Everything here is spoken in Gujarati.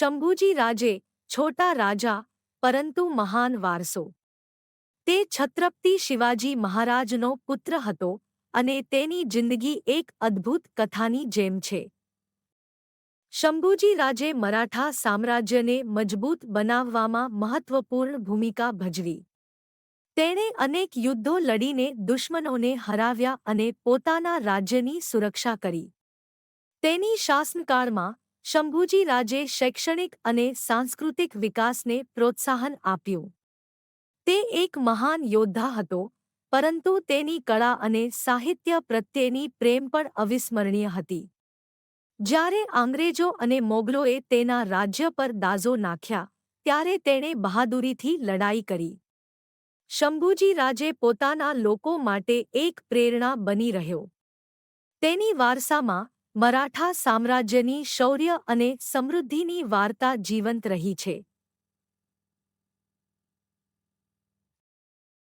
શંભુજી રાજે છોટા રાજા, પરંતુ મહાન વારસો. તે છત્રપતિ શિવાજી મહારાજનો પુત્ર હતો અને તેની જિંદગી એક અદ્ભુત કથાની જેમ છે. શંભુજી રાજે મરાઠા સામ્રાજ્યને મજબૂત બનાવવામાં મહત્વપૂર્ણ ભૂમિકા ભજવી. તેણે અનેક યુદ્ધો લડીને દુશ્મનોને હરાવ્યા અને પોતાના રાજ્યની સુરક્ષા કરી. તેની શાસનકાળમાં શંભુજી રાજે શૈક્ષણિક અને સાંસ્કૃતિક વિકાસને પ્રોત્સાહન આપ્યું. તે એક મહાન યોદ્ધા હતો, પરંતુ તેની કળા અને સાહિત્ય પ્રત્યેની પ્રેમ પણ અવિસ્મરણીય હતી. જ્યારે અંગ્રેજો અને મોગલોએ તેના રાજ્ય પર દાઝો નાખ્યા, ત્યારે તેણે બહાદુરીથી લડાઈ કરી. શંભુજી રાજે પોતાના લોકો માટે એક પ્રેરણા બની રહ્યો. તેની વારસામાં મરાઠા સામ્રાજ્યની શૌર્ય અને સમૃદ્ધિની વાર્તા જીવંત રહી છે.